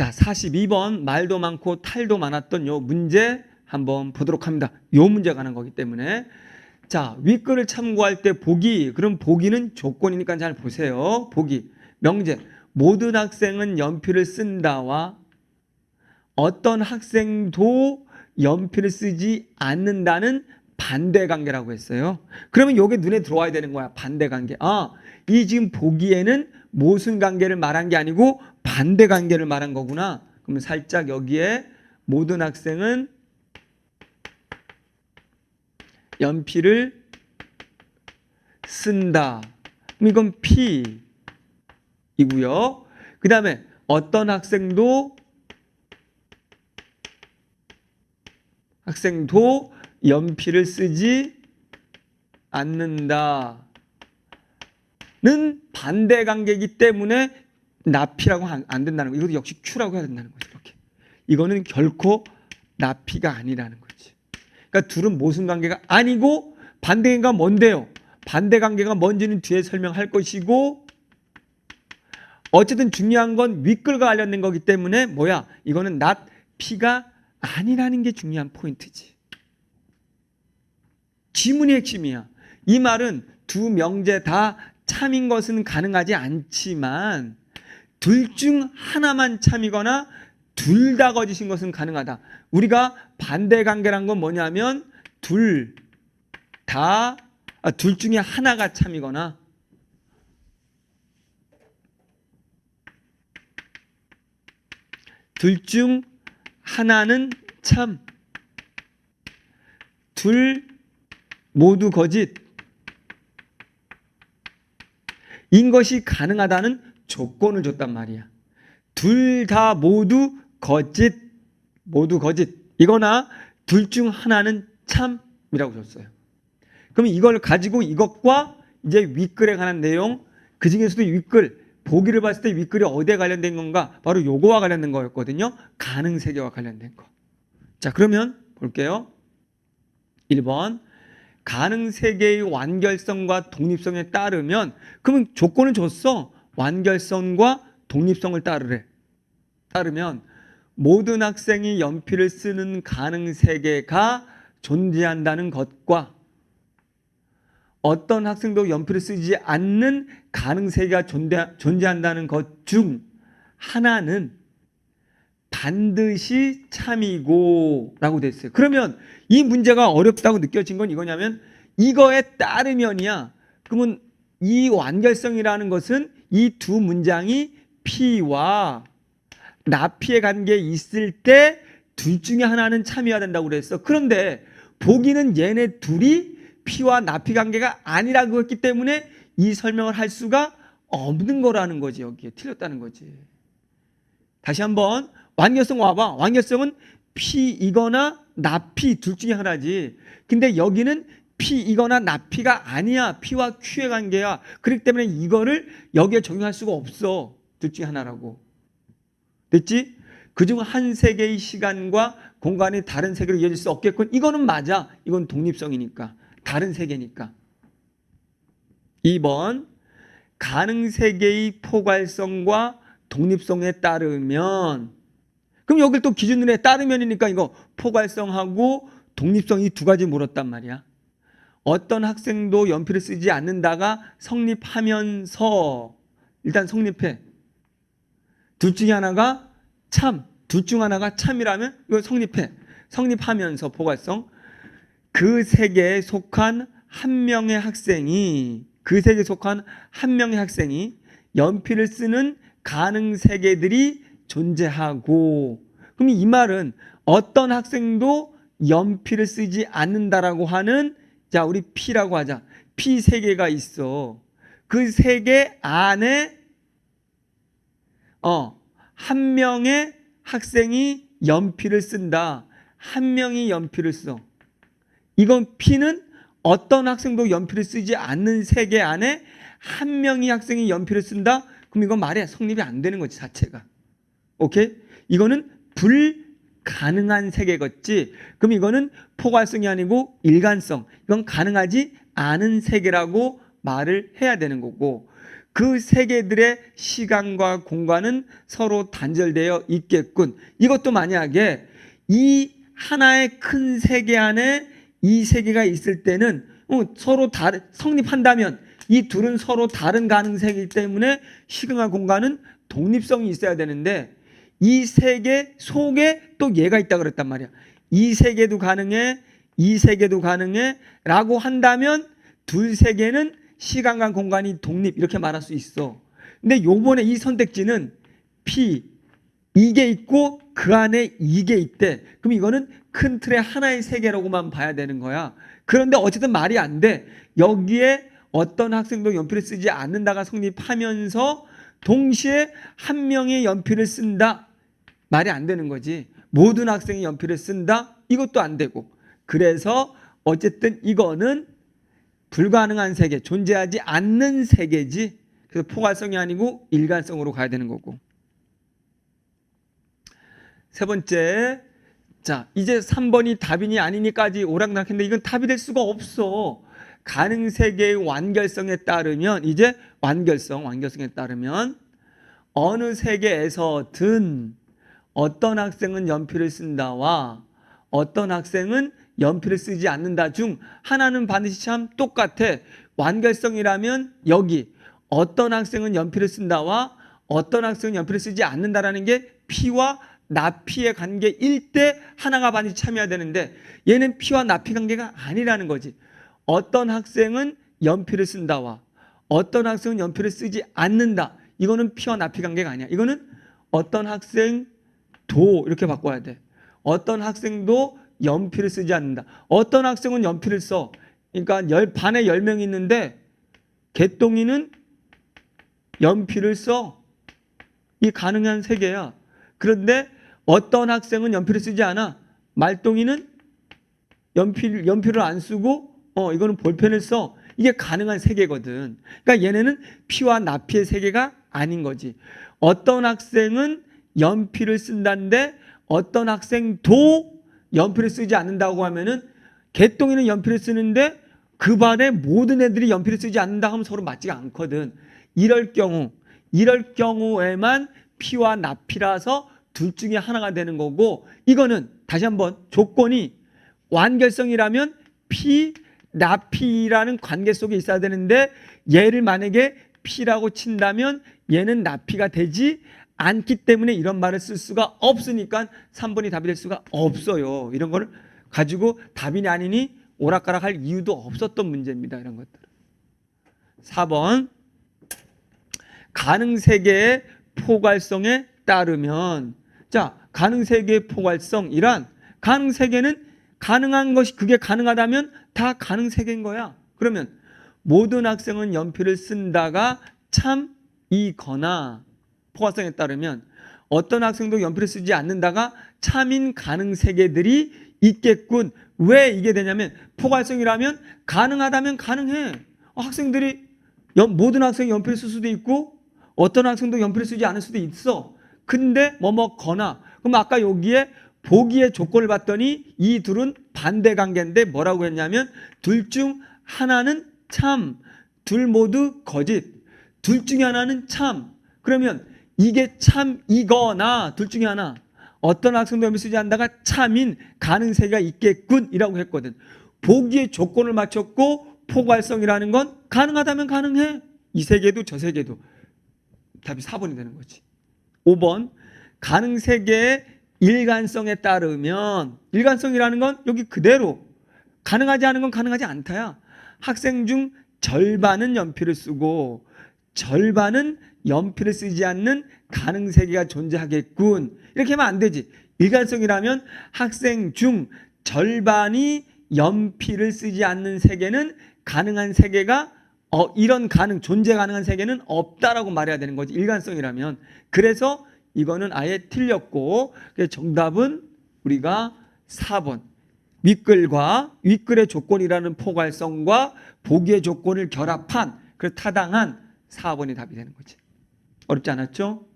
자, 42번 말도 많고 탈도 많았던 요 문제 한번 보도록 합니다. 요 문제 가는 거기 때문에 자, 윗글을 참고할 때 보기. 그럼 보기는 조건이니까 잘 보세요. 보기. 명제. 모든 학생은 연필을 쓴다와 어떤 학생도 연필을 쓰지 않는다는 반대 관계라고 했어요. 그러면 요게 눈에 들어와야 되는 거야. 반대 관계. 아, 이 지금 보기에는 모순 관계를 말한 게 아니고 반대 관계를 말한 거구나. 그러면 살짝 여기에 모든 학생은 연필을 쓴다. 이건 P이고요. 그 다음에 어떤 학생도 학생도 연필을 쓰지 않는다는 반대 관계이기 때문에 나피라고 안- 안 된다는 거. 이것도 역시 Q라고 해야 된다는 거죠. 이렇게. 이거는 결코 나피가 아니라는 거지. 그러니까 둘은 모순 관계가 아니고 반대 관계가 뭔데요? 반대 관계가 뭔지는 뒤에 설명할 것이고 어쨌든 중요한 건 윗글과 관련된 거기 때문에 뭐야? 이거는 not P가 아니라는 게 중요한 포인트지. 지문의 핵심이야. 이 말은 두 명제 다 참인 것은 가능하지 않지만 둘 중 하나만 참이거나 둘 다 거짓인 것은 가능하다. 우리가 반대 관계란 건 뭐냐면 둘 다, 아, 둘 중에 하나가 참이거나 둘 중 하나는 참, 둘 모두 거짓. 인 것이 가능하다는 조건을 줬단 말이야. 둘 다 모두 거짓, 모두 거짓. 이거나 둘 중 하나는 참이라고 줬어요. 그럼 이걸 가지고 이것과 이제 윗글에 관한 내용, 그 중에서도 윗글, 보기를 봤을 때 윗글이 어디에 관련된 건가? 바로 요거와 관련된 거였거든요. 가능 세계와 관련된 거. 자, 그러면 볼게요. 1번. 가능 세계의 완결성과 독립성에 따르면 그러면 조건을 줬어. 완결성과 독립성을 따르래. 따르면 모든 학생이 연필을 쓰는 가능 세계가 존재한다는 것과 어떤 학생도 연필을 쓰지 않는 가능 세계가 존재, 존재한다는 것 중 하나는 반드시 참이고 라고 됐어요. 그러면 이 문제가 어렵다고 느껴진 건 이거냐면 이거에 따르면이야. 그러면 이 완결성이라는 것은 이 두 문장이 P와 나피의 관계에 있을 때 둘 중에 하나는 참여해야 된다고 그랬어. 그런데 보기는 얘네 둘이 P와 나피 관계가 아니라고 했기 때문에 이 설명을 할 수가 없는 거라는 거지. 여기에 틀렸다는 거지. 다시 한번 완결성 와봐. 완결성은 P이거나 나피 둘 중에 하나지. 근데 여기는 P이거나 나피가 아니야. P와 Q의 관계야. 그렇기 때문에 이거를 여기에 적용할 수가 없어. 둘 중에 하나라고. 됐지? 그중 한 세계의 시간과 공간이 다른 세계로 이어질 수 없겠군. 이거는 맞아. 이건 독립성이니까. 다른 세계니까. 2번 가능 세계의 포괄성과 독립성에 따르면 그럼 여길 또해 따르면이니까 이거 포괄성하고 독립성 이 두 가지 물었단 말이야. 어떤 학생도 연필을 쓰지 않는다가 성립하면서 일단 성립해. 둘 중에 하나가 참, 둘 중 하나가 참이라면 이거 성립해. 성립하면서 포괄성. 그 세계에 속한 한 명의 학생이 그 세계에 속한 한 명의 학생이 연필을 쓰는 가능 세계들이 존재하고 그럼 이 말은 어떤 학생도 연필을 쓰지 않는다라고 하는 자 우리 P라고 하자 P 세계가 있어 그 세계 안에 어 한 명의 학생이 연필을 쓴다 한 명이 연필을 써 이건 P는 어떤 학생도 연필을 쓰지 않는 세계 안에 한 명의 학생이 연필을 쓴다? 그럼 이건 말이 성립이 안 되는 거지 자체가. 오케이? 이거는 불 가능한 세계겠지. 그럼 이거는 포괄성이 아니고 일관성. 이건 가능하지 않은 세계라고 말을 해야 되는 거고. 그 세계들의 시간과 공간은 서로 단절되어 있겠군. 이것도 만약에 이 하나의 큰 세계 안에 이 세계가 있을 때는 어, 서로 다른 성립한다면 이 둘은 서로 다른 가능성이기 때문에 시간과 공간은 독립성이 있어야 되는데 이 세계 속에 또 얘가 있다 그랬단 말이야. 이 세계도 가능해, 이 세계도 가능해 라고 한다면 둘 세계는 시간과 공간이 독립 이렇게 말할 수 있어. 근데 요번에 이 선택지는 P 이게 있고 그 안에 이게 있대. 그럼 이거는 큰 틀의 하나의 세계라고만 봐야 되는 거야. 그런데 어쨌든 말이 안 돼. 여기에 어떤 학생도 연필을 쓰지 않는다가 성립하면서 동시에 한 명의 연필을 쓴다. 말이 안 되는 거지. 모든 학생이 연필을 쓴다. 이것도 안 되고. 그래서 어쨌든 이거는 불가능한 세계, 존재하지 않는 세계지. 그래서 포괄성이 아니고 일관성으로 가야 되는 거고. 세 번째. 자, 이제 3번이 답이니 아니니까지 오락락했는데 이건 답이 될 수가 없어. 가능 세계의 완결성에 따르면 이제 완결성, 완결성에 따르면 어느 세계에서든 어떤 학생은 연필을 쓴다와 어떤 학생은 연필을 쓰지 않는다 중 하나는 반드시 참 똑같아. 완결성이라면 여기 어떤 학생은 연필을 쓴다와 어떤 학생은 연필을 쓰지 않는다라는 게 P와 나피의 관계일 때 하나가 반드시 참여해야 되는데 얘는 P와 나피 관계가 아니라는 거지. 어떤 학생은 연필을 쓴다와 어떤 학생은 연필을 쓰지 않는다. 이거는 P와 나피 관계가 아니야. 이거는 어떤 학생 도 이렇게 바꿔야 돼. 어떤 학생도 연필을 쓰지 않는다. 어떤 학생은 연필을 써. 그러니까 열, 반에 10명 있는데 개똥이는 연필을 써. 이 가능한 세계야. 그런데 어떤 학생은 연필을 쓰지 않아. 말똥이는 연필, 연필을 안 쓰고 어, 이거는 볼펜을 써. 이게 가능한 세계거든. 그러니까 얘네는 피와 나피의 세계가 아닌 거지. 어떤 학생은 연필을 쓴다는데 어떤 학생도 연필을 쓰지 않는다고 하면은 개똥이는 연필을 쓰는데 그 반에 모든 애들이 연필을 쓰지 않는다 하면 서로 맞지가 않거든. 이럴 경우, 이럴 경우에만 피와 나피라서 둘 중에 하나가 되는 거고 이거는 다시 한번 조건이 완결성이라면 피, 나피라는 관계 속에 있어야 되는데 얘를 만약에 피라고 친다면 얘는 나피가 되지 않기 때문에 이런 말을 쓸 수가 없으니까 3번이 답이 될 수가 없어요. 이런 거를 가지고 답이니 아니니 오락가락 할 이유도 없었던 문제입니다. 이런 것들. 4번 가능 세계의 포괄성에 따르면 자, 가능 세계의 포괄성이란 가능 세계는 가능한 것이 그게 가능하다면 다 가능 세계인 거야. 그러면 모든 학생은 연필을 쓴다가 참이거나 포괄성에 따르면 어떤 학생도 연필을 쓰지 않는다가 참인 가능 세계들이 있겠군. 왜 이게 되냐면 포괄성이라면 가능하다면 가능해. 어, 학생들이 연- 모든 학생이 연필을 쓸 수도 있고 어떤 학생도 연필을 쓰지 않을 수도 있어. 근데 뭐뭐 거나 그럼 아까 여기에 보기의 조건을 봤더니 이 둘은 반대 관계인데 뭐라고 했냐면 둘 중 하나는 참, 둘 모두 거짓. 둘 중에 하나는 참. 그러면 이게 참이거나 둘 중에 하나 어떤 학생도 쓰지 않다가 참인 가능세가 있겠군이라고 했거든. 보기의 조건을 맞췄고 포괄성이라는 건 가능하다면 가능해. 이 세계도 저 세계도 답이 4번이 되는 거지. 5번 가능 세계의 일관성에 따르면 일관성이라는 건 여기 그대로 가능하지 않은 건 가능하지 않다야. 학생 중 절반은 연필을 쓰고 절반은 연필을 쓰지 않는 가능 세계가 존재하겠군. 이렇게 하면 안 되지. 일관성이라면 학생 중 절반이 연필을 쓰지 않는 세계는 가능한 세계가 어, 이런 가능 존재 가능한 세계는 없다라고 말해야 되는 거지. 일관성이라면. 그래서 이거는 아예 틀렸고 정답은 우리가 4번 윗글과 윗글의 조건이라는 포괄성과 보기의 조건을 결합한 그 타당한 4번이 답이 되는 거지. 어렵지 않았죠?